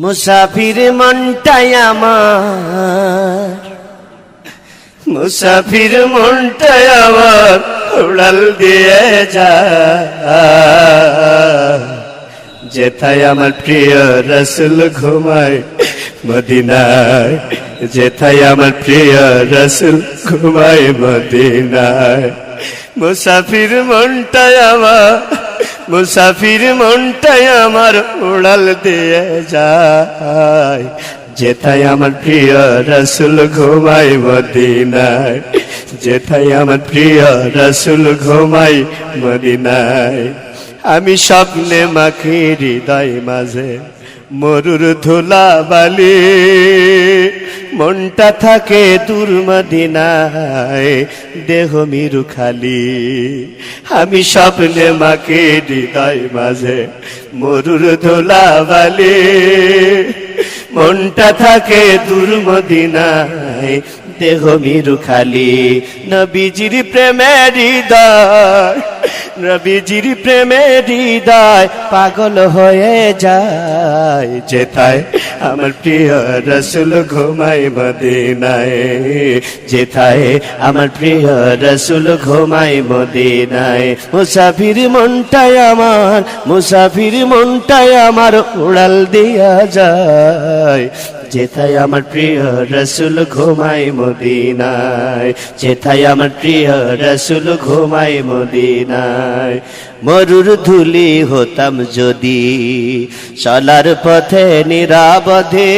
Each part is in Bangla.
মুসাফির মনটাই আমার। মুসাফির মনটাই আমার উড়াল দিয়ে যা যেথায় আমার প্রিয় রসুল ঘুমায় মদিনায়, যেথায় আমার প্রিয় রসুল ঘুমায় মদিনায়। মুসাফির মনটাই আমার মুসাফির মনটাই আমার উড়াল দিয়ে যায়। যেথায় আমার প্রিয় রসুল ঘুমায় মদিনায়, যেথায় আমার প্রিয় রসুল ঘুমায় মদিনায়। আমি স্বপ্নে মাখি হৃদয় মাঝে মরুর ধুলা বালি মনটা থাকে দূর মদিনায়, দেহ মিরু খালি। আমি স্বপ্নে মাকে হৃদয় মাঝে মরুর ধোলা বালি মনটা থাকে দূর মদিনায় দেহ মিরু খালি। নবীজির প্রেমের হৃদয়, নবীজির প্রেমের হৃদয় পাগল হয়ে যায়। যেথায় আমার প্রিয় রসুল ঘুমায় মদিনায়, যেথায় আমার প্রিয় রসুল ঘুমায় মদিনায়। মুসাফির মনটাই আমার, মুসাফির মনটাই আমার উড়াল দিয়া যায়। যেথায় আমার প্রিয় রসুল ঘুমাই মদিনায় যেথায় আমার প্রিয় রসুল ঘুমাই মদিনায়। মরুর ধুলি হতাম যদি, চলার পথে নিরাবধে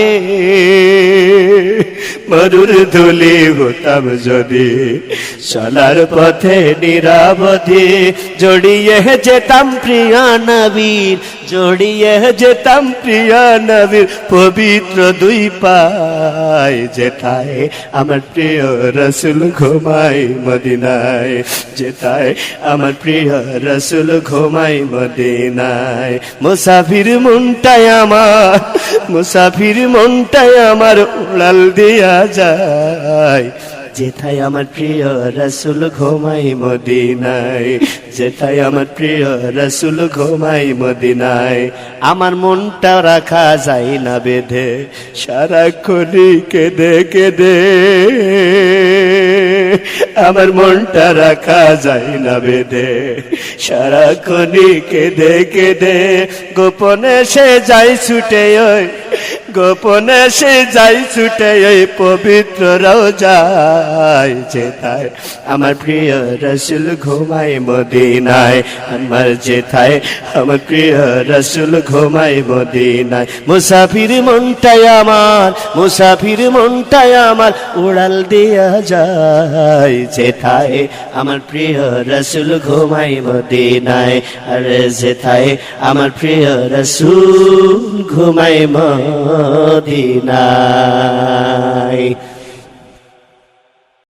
মরুর ধুলি হতাম যদি, চলার পথে নিরাবধে জড়িয়ে যেতাম প্রিয় নবীর, জড়িয়ে যেতাম প্রিয় নবীর, পবিত্র দুই পায় যেথায় আমার প্রিয় রসুল ঘুমাই মদিনায়, যেথায় আমার প্রিয় রসুল ঘুমাই মদিনায়। মুসাফির মনটাই আমার, মুসাফির মনটাই আমার উড়াল দিয়া যায়। যেথায় আমার প্রিয় রসুল ঘুমাই মদিনায়, যেথায় আমার প্রিয় রসুল ঘুমাই মদিনায়। আমার মনটা রাখা যায় না বেঁধে, সারাক্ষণই কেঁদে কেঁদে। আমার মনটা রাখা যায় না বেঁধে। সারাক্ষণই কেঁদে কেঁদে গোপনে সে যাই ছুটে ওই গোপনে সে যাই ছুটে ওই পবিত্র রোজায় যেথায় আমার প্রিয় রসুল ঘুমায় মদিনায়, আমার যেথায় আমার প্রিয় রসুল ঘুমায় মদিনায়। মুসাফির মনটাই আমার, মুসাফির মনটাই আমার উড়াল দিয়া যায়। যেথায় আমার প্রিয় রসুল ঘুমায় মদিনায়, আরে যেথায় আমার প্রিয় রসুল ঘুমায় মদিনায়